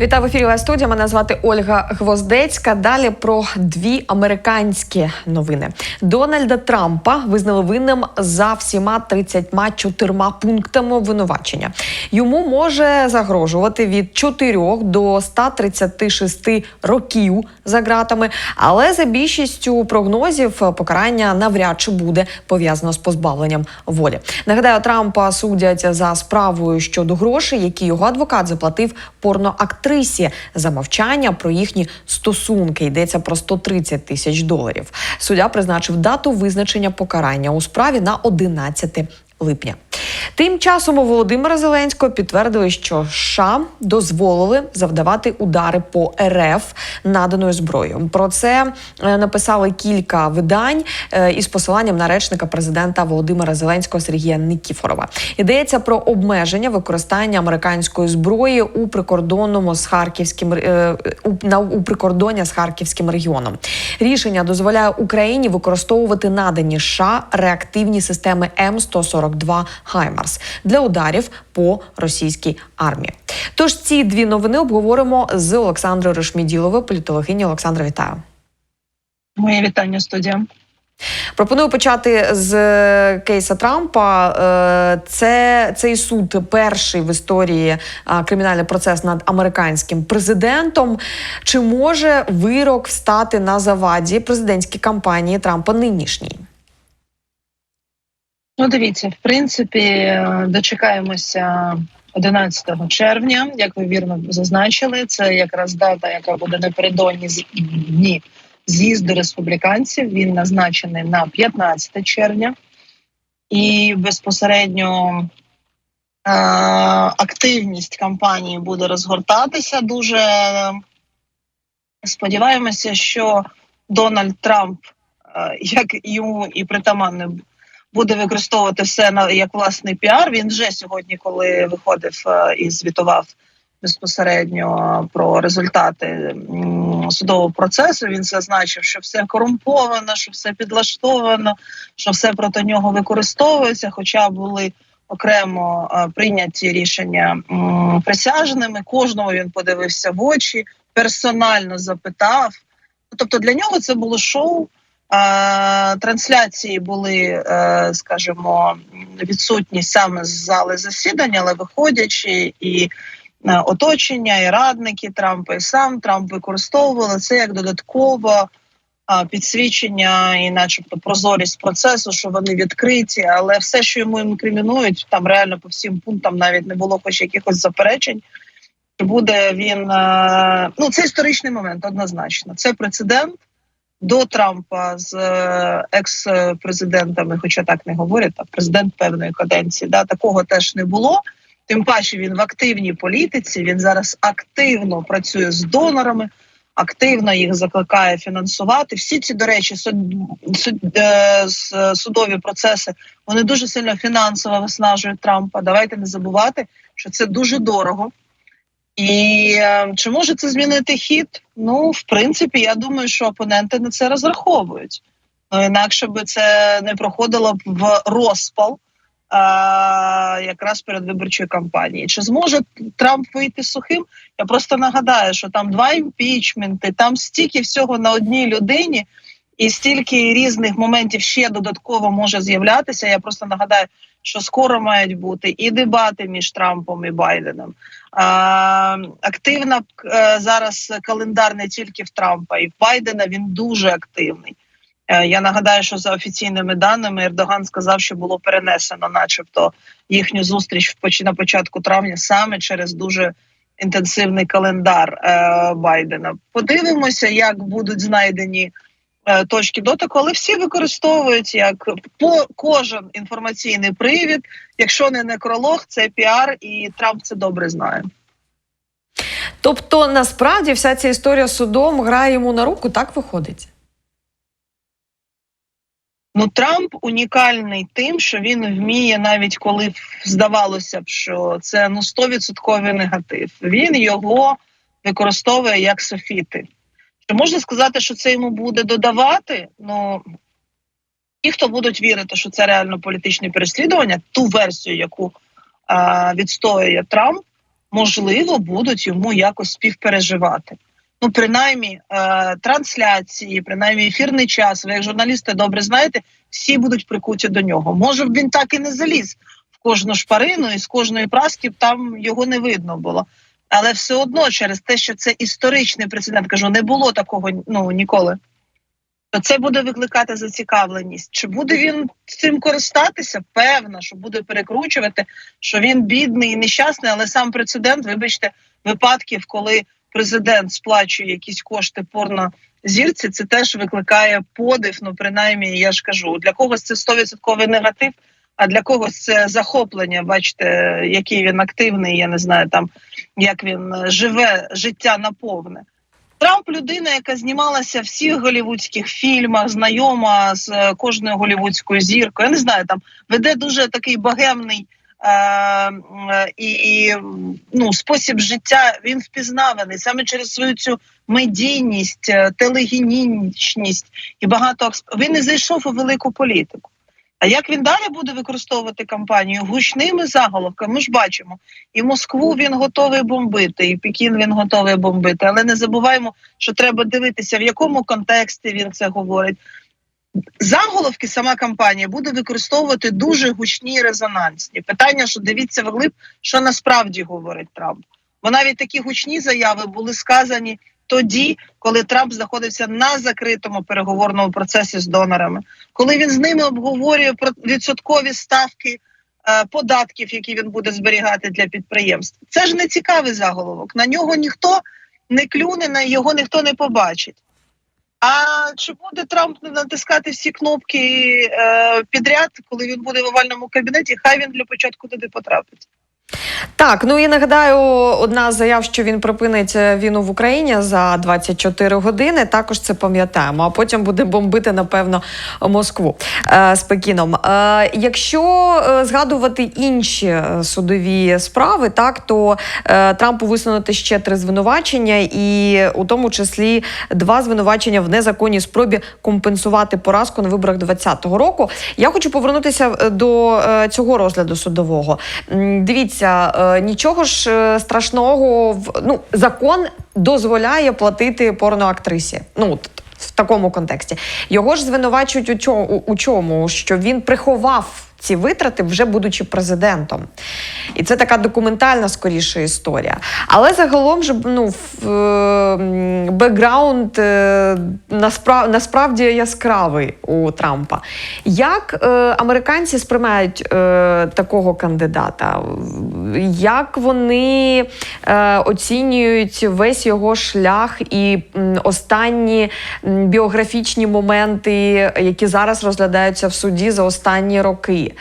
Вітаю в ефірі «Лайв студія. Мене звати Ольга Гвоздецька. Далі про дві американські новини. Дональда Трампа визнали винним за всіма 34 пунктами обвинувачення. Йому може загрожувати від 4 до 136 років за ґратами, але за більшістю прогнозів покарання навряд чи буде пов'язано з позбавленням волі. Нагадаю, Трампа судять за справою щодо грошей, які його адвокат заплатив порноактрисі за мовчання про їхні стосунки. Йдеться про 130 тисяч доларів. Суддя призначив дату визначення покарання у справі на 11 липня. Тим часом у Володимира Зеленського підтвердили, що США дозволили завдавати удари по РФ наданою зброєю. Про це е, написали кілька видань е, із посиланням на речника президента Володимира Зеленського Сергія Никіфорова. Йдеться про обмеження використання американської зброї у прикордонному з харківським е, на у прикордоння з харківським регіоном. Рішення дозволяє Україні використовувати надані США реактивні системи М 142 Хаймарс для ударів по російській армії. Тож ці дві новини обговоримо з Олександрою Решміділовою, політологині Олександра. Вітаю. Моє вітання студія. Пропоную почати з е, кейса Трампа. Е, Це цей суд перший в історії е, кримінальний процес над американським президентом. Чи може вирок встати на заваді президентській кампанії Трампа нинішній? Ну, дивіться, в принципі, е, дочекаємося 11 червня, як ви вірно зазначили. Це якраз дата, яка буде напередодні з- дні з'їзду республіканців. Він назначений на 15 червня, і безпосередньо е, активність кампанії буде розгортатися. Дуже сподіваємося, що Дональд Трамп, е, як йому і притаманне буде використовувати все на як власний піар. Він вже сьогодні, коли виходив е, і звітував безпосередньо про результати судового процесу. Він зазначив, що все корумповано, що все підлаштовано, що все проти нього використовується. Хоча були окремо е, прийняті рішення присяжними. Кожного він подивився в очі, персонально запитав. Тобто для нього це було шоу. Трансляції були, е, скажімо, відсутні саме з зали засідання, але виходячи і е, оточення, і радники Трампа, і сам Трамп використовували це як додатково підсвідчення і, начебто, прозорість процесу, що вони відкриті, але все, що йому інкримінують, там реально по всім пунктам навіть не було хоч якихось заперечень. Буде він е, ну це історичний момент, однозначно. Це прецедент до Трампа з е, екс-президентами, хоча так не говорять, а президент певної каденції, да такого теж не було. Тим паче він в активній політиці. Він зараз активно працює з донорами, активно їх закликає фінансувати. Всі ці, до речі, суд, суд, е, судові процеси вони дуже сильно фінансово виснажують Трампа. Давайте не забувати, що це дуже дорого. І е, чи може це змінити хід? Ну, в принципі, я думаю, що опоненти на це розраховують. Ну інакше би це не проходило б в розпал е, якраз перед виборчою кампанією. Чи зможе Трамп вийти сухим? Я просто нагадаю, що там два імпічменти, там стільки всього на одній людині, і стільки різних моментів ще додатково може з'являтися. Я просто нагадаю, що скоро мають бути і дебати між Трампом і Байденом. А, активна е, зараз календар не тільки в Трампа, і в Байдена він дуже активний. Е, Я нагадаю, що за офіційними даними Ердоган сказав, що було перенесено, начебто, їхню зустріч в на початку травня саме через дуже інтенсивний календар е, Байдена. Подивимося, як будуть знайдені точки дотику, але всі використовують як по кожен інформаційний привід. Якщо не некролог, це піар, і Трамп це добре знає. Тобто, насправді, вся ця історія з судом грає йому на руку, так виходить. Ну, Трамп унікальний тим, що він вміє, навіть коли здавалося б, що це ну 100% негатив. Він його використовує як софіти. Чи можна сказати, що це йому буде додавати? Ну ті, хто будуть вірити, що це реально політичне переслідування, ту версію, яку е, відстоює Трамп, можливо будуть йому якось співпереживати. Ну, принаймні, е, трансляції, принаймні ефірний час. Ви як журналісти добре знаєте, всі будуть прикуті до нього. Може б він так і не заліз в кожну шпарину, і з кожної праски там його не видно було. Але все одно, через те, що це історичний прецедент, кажу, не було такого ну ніколи. То це буде викликати зацікавленість. Чи буде він цим користатися? Певно, що буде перекручувати, що він бідний і нещасний, але сам прецедент, вибачте, випадків, коли президент сплачує якісь кошти порнозірці, це теж викликає подив. Ну, принаймні, я ж кажу, для когось це 100% негатив, а для когось це захоплення. Бачите, який він активний. Я не знаю там, як він е, живе життя наповне. Трамп людина, яка знімалася в всіх голівудських фільмах, знайома з е, кожною голівудською зіркою. Я не знаю, там веде дуже такий богемний е, і, і ну, спосіб життя. Він впізнаваний саме через свою цю медійність, телегенічність і багато він не зайшов у велику політику. А як він далі буде використовувати кампанію гучними заголовками? Ми ж бачимо, і Москву він готовий бомбити, і Пекін він готовий бомбити. Але не забуваємо, що треба дивитися, в якому контексті він це говорить. Заголовки сама кампанія буде використовувати дуже гучні і резонансні. Питання, що дивіться вглиб, що насправді говорить Трамп. Бо навіть такі гучні заяви були сказані тоді, коли Трамп знаходився на закритому переговорному процесі з донорами, коли він з ними обговорює про відсоткові ставки е, податків, які він буде зберігати для підприємств. Це ж не цікавий заголовок. На нього ніхто не клюне, на його ніхто не побачить. А чи буде Трамп натискати всі кнопки е, підряд, коли він буде в овальному кабінеті? Хай він для початку туди потрапить. Так, ну і нагадаю, одна з заяв, що він припинить е, війну в Україні за 24 години. Також це пам'ятаємо. А потім буде бомбити, напевно, Москву е, з Пекіном. Е, якщо е, згадувати інші е, судові справи, так то е, Трампу висунути ще три звинувачення, і у тому числі два звинувачення в незаконній спробі компенсувати поразку на виборах 2020 року. Я хочу повернутися до цього розгляду судового. М, Дивіться, е, нічого ж е, страшного в ну закон дозволяє платити порноактрисі. Ну в такому контексті його ж звинувачують у чому, що він приховав. Ці витрати вже будучи президентом, і це така документальна скоріше історія. Але загалом ж ну е, бекграунд е, насправ, насправді яскравий у Трампа. Як е, американці сприймають е, такого кандидата? Як вони е, оцінюють весь його шлях і останні біографічні моменти, які зараз розглядаються в суді за останні роки?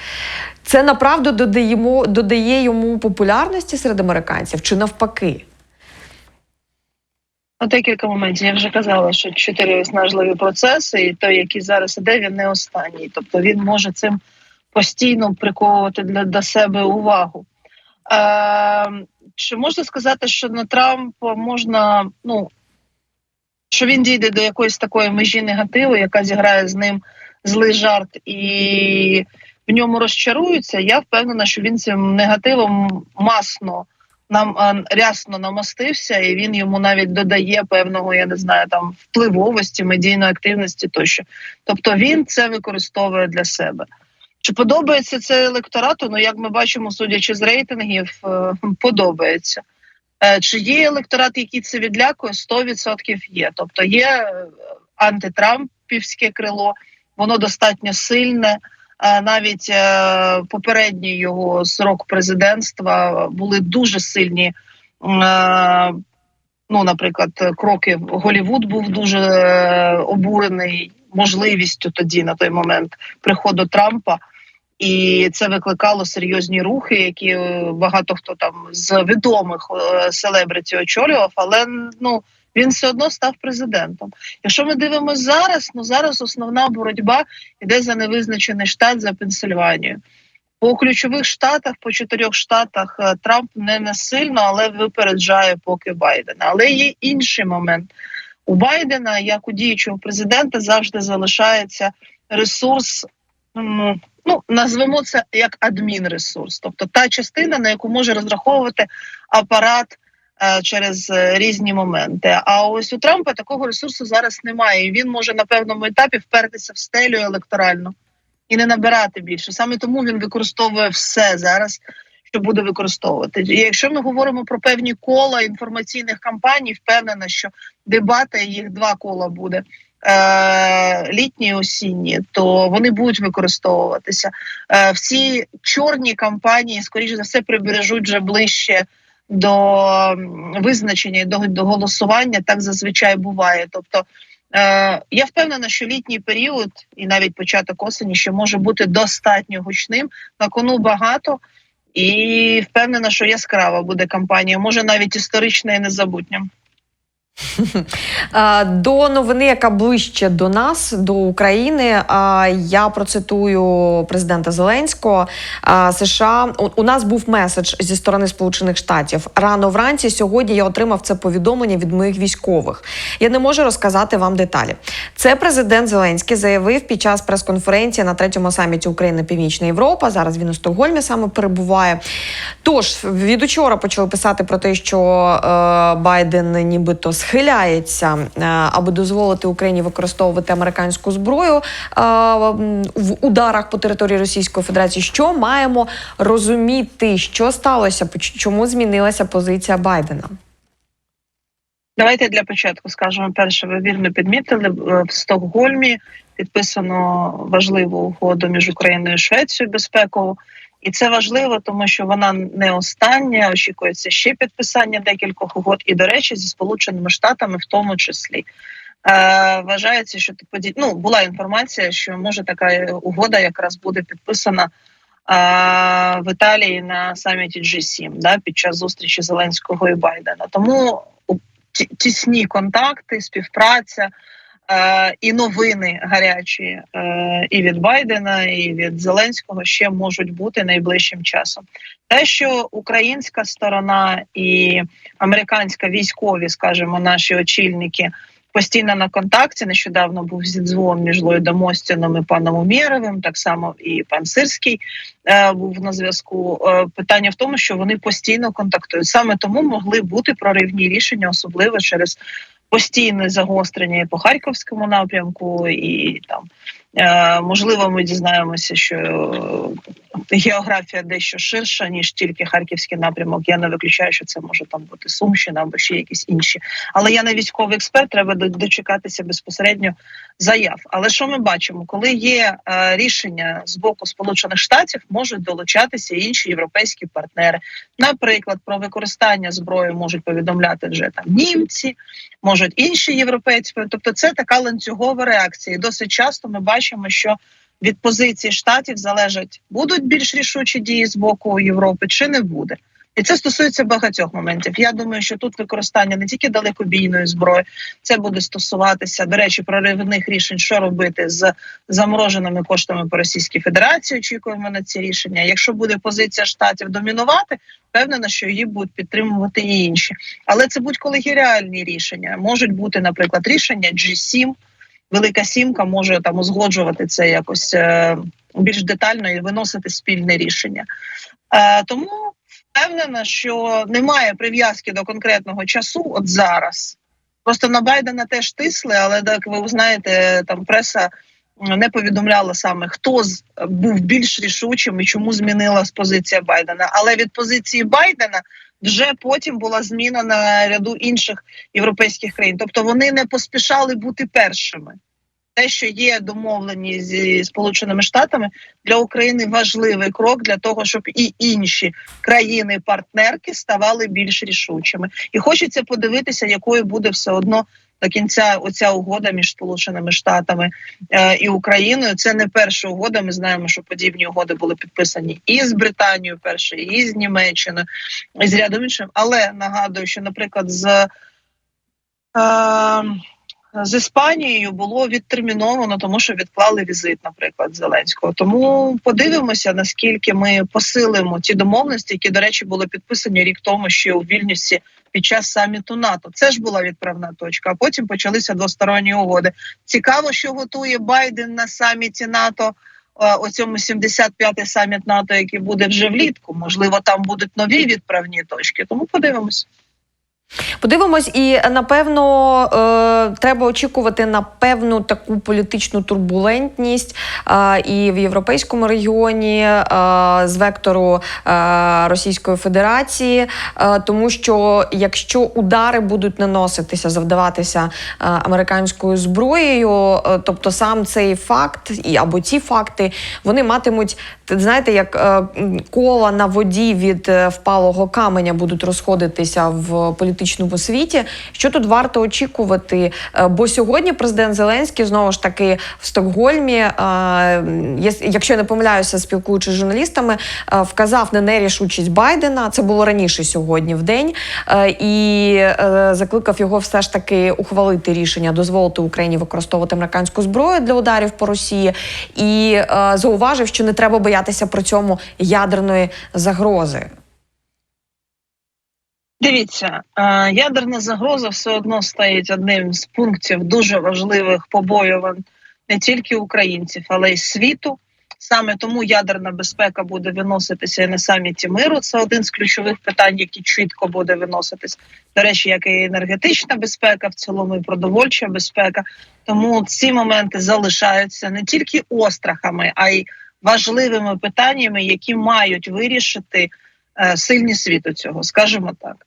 Це направду додає йому, додає йому популярності серед американців чи навпаки? Ну, декілька моментів. Я вже казала, що чотири виснажливі процеси, і той, який зараз іде, він не останній. Тобто він може цим постійно приковувати для до себе увагу. Е, чи можна сказати, що на Трампа можна, ну що він дійде до якоїсь такої межі негативу, яка зіграє з ним злий жарт і в ньому розчаруються? Я впевнена, що він цим негативом масно нам рясно намастився, і він йому навіть додає певного, я не знаю, там впливовості, медійної активності тощо. Тобто він це використовує для себе. Чи подобається це електорату? Ну, як ми бачимо, судячи з рейтингів, е, подобається. Е, Чи є електорат, який це відлякує? 100% є. Тобто є е, антитрампівське крило, воно достатньо сильне. Навіть е, попередній його срок президентства були дуже сильні. е, Ну, наприклад, кроки Голівуд був дуже е, обурений можливістю тоді на той момент приходу Трампа. І це викликало серйозні рухи, які багато хто там з відомих селебриті очолював, але ну він все одно став президентом. Якщо ми дивимося зараз, ну зараз основна боротьба йде за невизначений штат за Пенсильванію. По ключових штатах, по чотирьох штатах е, Трамп не насильно, але випереджає поки Байдена. Але є інший момент. У Байдена, як у діючого президента, завжди залишається ресурс ну, назвемо це як адмінресурс, тобто та частина, на яку може розраховувати апарат через е, різні моменти. А ось у Трампа такого ресурсу зараз немає. І він може на певному етапі впертися в стелю електоральну і не набирати більше. Саме тому він використовує все зараз. Що буде використовувати, і якщо ми говоримо про певні кола інформаційних кампаній, впевнена, що дебати їх два кола буде е, літні осінні, то вони будуть використовуватися. Е, всі чорні кампанії, скоріше за все, прибережуть вже ближче до визначення до, до голосування. Так зазвичай буває. Тобто е, я впевнена, що літній період і навіть початок осені ще може бути достатньо гучним. На кону багато. І впевнена, що яскрава буде кампанія, може навіть історична і незабутня. Е, До новини, яка ближче до нас, до України, е, я процитую президента Зеленського. Е, США у- нас був меседж зі сторони Сполучених Штатів. Рано вранці сьогодні я отримав це повідомлення від моїх військових. Я не можу розказати вам деталі. Це президент Зеленський заявив під час прес-конференції на третьому саміті України Північна Європа. Зараз він у Стокгольмі саме перебуває. Тож від учора почали писати про те, що Байден нібито схиляється, е, аби дозволити Україні використовувати американську зброю е, в ударах по території Російської Федерації. Що маємо розуміти, що сталося, чому змінилася позиція Байдена? Давайте для початку скажемо перше. Ви вірно підмітили е, в Стокгольмі підписано важливу угоду між Україною і Швецією безпекову. І це важливо, тому що вона не остання. Очікується ще підписання декількох угод, і до речі, зі сполученими штатами, в тому числі. Е, вважається, що ну, була інформація, що може така угода якраз буде підписана е, в Італії на саміті G7, да, під час зустрічі Зеленського і Байдена. Тому ті- тісні контакти, співпраця і новини гарячі е, і від Байдена, і від Зеленського ще можуть бути найближчим часом. Те, що українська сторона і американська військові, скажімо, наші очільники. Постійно на контакті нещодавно був зідзвон між Ллойдом Остіном і паном Умєровим, так само і пан Сирський е, був на зв'язку. Е, питання в тому, що вони постійно контактують. Саме тому могли бути проривні рішення, особливо через постійне загострення і по харківському напрямку, і там можливо, ми дізнаємося, що е, географія дещо ширша ніж тільки харківський напрямок. Я не виключаю, що це може там бути Сумщина або ще якісь інші. Але я не військовий експерт, треба дочекатися безпосередньо заяв. Але що ми бачимо, коли є е, рішення з боку Сполучених Штатів, можуть долучатися інші європейські партнери. Наприклад, про використання зброї можуть повідомляти вже там німці, можуть інші європейці. Тобто, це така ланцюгова реакція. І досить часто ми бачимо, що від позиції штатів залежать, будуть більш рішучі дії з боку Європи чи не буде. І це стосується багатьох моментів. Я думаю, що тут використання не тільки далекобійної зброї, це буде стосуватися, до речі, проривних рішень, що робити з замороженими коштами по Російській Федерації. Очікуємо на ці рішення. Якщо буде позиція штатів домінувати, впевнена, що її будуть підтримувати і інші. Але це будь колегіальні рішення. Можуть бути, наприклад, рішення G7, Велика Сімка може там узгоджувати це якось е, більш детально і виносити спільне рішення. Е, тому впевнена, що немає прив'язки до конкретного часу от зараз. Просто на Байдена теж тисли, але так ви знаєте, там преса не повідомляла саме, хто з був більш рішучим і чому змінилась позиція Байдена. Але від позиції Байдена вже потім була зміна на ряду інших європейських країн. Тобто вони не поспішали бути першими. Те, що є домовлені зі Сполученими Штатами, для України важливий крок для того, щоб і інші країни-партнерки ставали більш рішучими. І хочеться подивитися, якою буде все одно до кінця оця угода між Сполученими Штатами е, і Україною. Це не перша угода. Ми знаємо, що подібні угоди були підписані і з Британією, перше, і з Німеччиною, і з рядом іншим. Але нагадую, що, наприклад, з е, з Іспанією було відтерміновано, тому що відклали візит, наприклад, Зеленського. Тому подивимося, наскільки ми посилимо ті домовленості, які, до речі, були підписані рік тому, ще у Вільнюсі під час саміту НАТО. Це ж була відправна точка. А потім почалися двосторонні угоди. Цікаво, що готує Байден на саміті НАТО е, о цьому 75-й саміт НАТО, який буде вже влітку. Можливо, там будуть нові відправні точки. Тому подивимось. Подивимось, і напевно е, треба очікувати на певну таку політичну турбулентність е, і в європейському регіоні е, з вектору е, Російської Федерації, е, тому що якщо удари будуть наноситися, завдаватися е, американською зброєю, е, тобто сам цей факт і або ці факти вони матимуть знаєте, як е, кола на воді від е, впалого каменя будуть розходитися в політичному світі. Що тут варто очікувати? Е, Бо сьогодні президент Зеленський знову ж таки в Стокгольмі, е, якщо я не помиляюся, спілкуючись з журналістами, е, вказав на нерішучість Байдена. Це було раніше сьогодні в день, і закликав його все ж таки ухвалити рішення, дозволити Україні використовувати американську зброю для ударів по Росії, і зауважив, що не треба боятися при цьому ядерної загрози. Дивіться, е, ядерна загроза все одно стоїть одним з пунктів дуже важливих побоювань не тільки українців, але й світу. Саме тому ядерна безпека буде виноситися і на саміті миру. Це один з ключових питань, які чітко буде виноситись. До речі, як і енергетична безпека, в цілому і продовольча безпека. Тому ці моменти залишаються не тільки острахами, а й важливими питаннями, які мають вирішити сильні світу цього, скажімо так.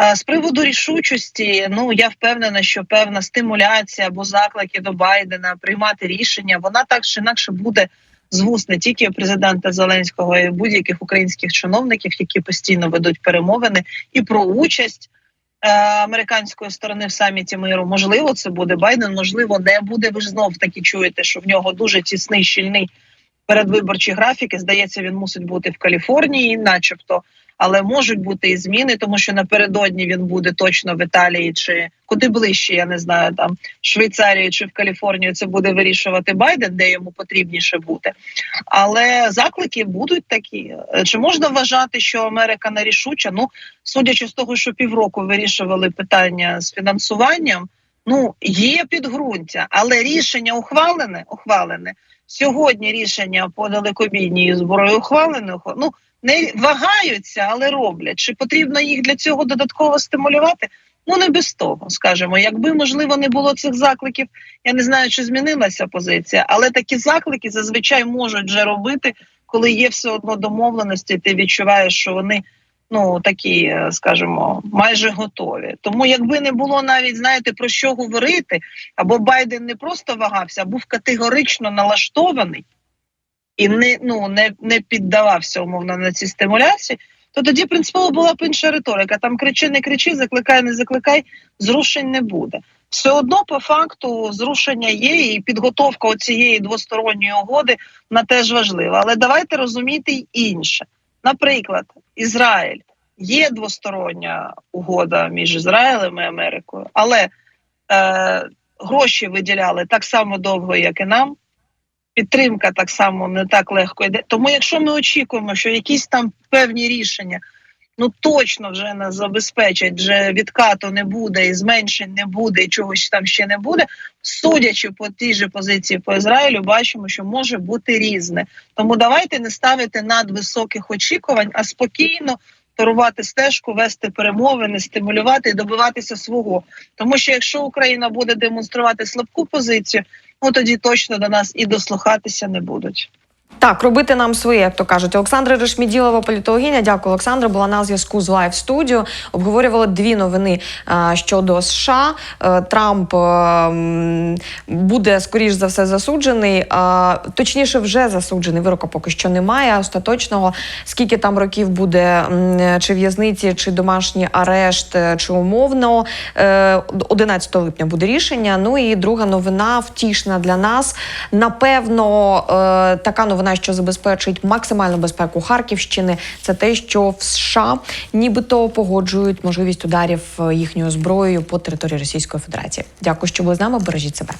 Е, З приводу рішучості, ну я впевнена, що певна стимуляція або заклики до Байдена приймати рішення, вона так чи інакше буде з вуст не тільки президента Зеленського, а й будь-яких українських чиновників, які постійно ведуть перемовини і про участь е, американської сторони в саміті миру. Можливо, це буде Байден, можливо, не буде. Ви ж знов таки чуєте, що в нього дуже тісний щільний передвиборчі графіки. Здається, він мусить бути в Каліфорнії, начебто. Але можуть бути і зміни, тому що напередодні він буде точно в Італії чи куди ближче, я не знаю, там в Швейцарії чи в Каліфорнію. Це буде вирішувати Байден, де йому потрібніше бути. Але заклики будуть такі. Чи можна вважати, що Америка нерішуча? Ну, судячи з того, що півроку вирішували питання з фінансуванням, ну є підґрунтя, але рішення ухвалене, ухвалене. Сьогодні рішення по далекобійній зброї ухвалене. Ну не вагаються, але роблять. Чи потрібно їх для цього додатково стимулювати? Ну не без того, скажімо. Якби можливо не було цих закликів, я не знаю, чи змінилася позиція, але такі заклики зазвичай можуть вже робити, коли є все одно домовленості. Ти відчуваєш, що вони ну такі, е, скажімо, майже готові. Тому, якби не було навіть знаєте про що говорити, або Байден не просто вагався, а був категорично налаштований і не ну не, не піддавався умовно на ці стимуляції. То тоді принципово була б інша риторика. Там кричи, не кричи, закликай, не закликай, зрушень не буде. Все одно по факту зрушення є, і підготовка цієї двосторонньої угоди вона теж важлива. Але давайте розуміти й інше. Наприклад, Ізраїль є двостороння угода між Ізраїлем і Америкою, але е, гроші виділяли так само довго, як і нам. Підтримка так само не так легко йде. Тому, якщо ми очікуємо, що якісь там певні рішення ну точно вже нас забезпечать, вже відкату не буде, і зменшень не буде, і чогось там ще не буде. Судячи по тій же позиції по Ізраїлю, бачимо, що може бути різне. Тому давайте не ставити надвисоких очікувань, а спокійно торувати стежку, вести перемовини, стимулювати і добиватися свого. Тому що якщо Україна буде демонструвати слабку позицію, ну тоді точно до нас і дослухатися не будуть. Так, робити нам своє, як то кажуть. Олександра Решміділова, політологиня. Дякую, Олександра. Була на зв'язку з Live Studio. Обговорювали дві новини а, щодо США. Е, Трамп е, буде скоріш за все засуджений. Точніше, вже засуджений. Вирока поки що немає. Остаточного скільки там років буде чи в'язниці, чи домашній арешт, е, чи умовно. Е, 11 липня буде рішення. Ну і друга новина втішна для нас. Напевно, е, така новина, що забезпечить максимальну безпеку Харківщини, це те, що в США нібито погоджують можливість ударів е, їхньою зброєю по території Російської Федерації. Дякую, що були з нами. Бережіть себе.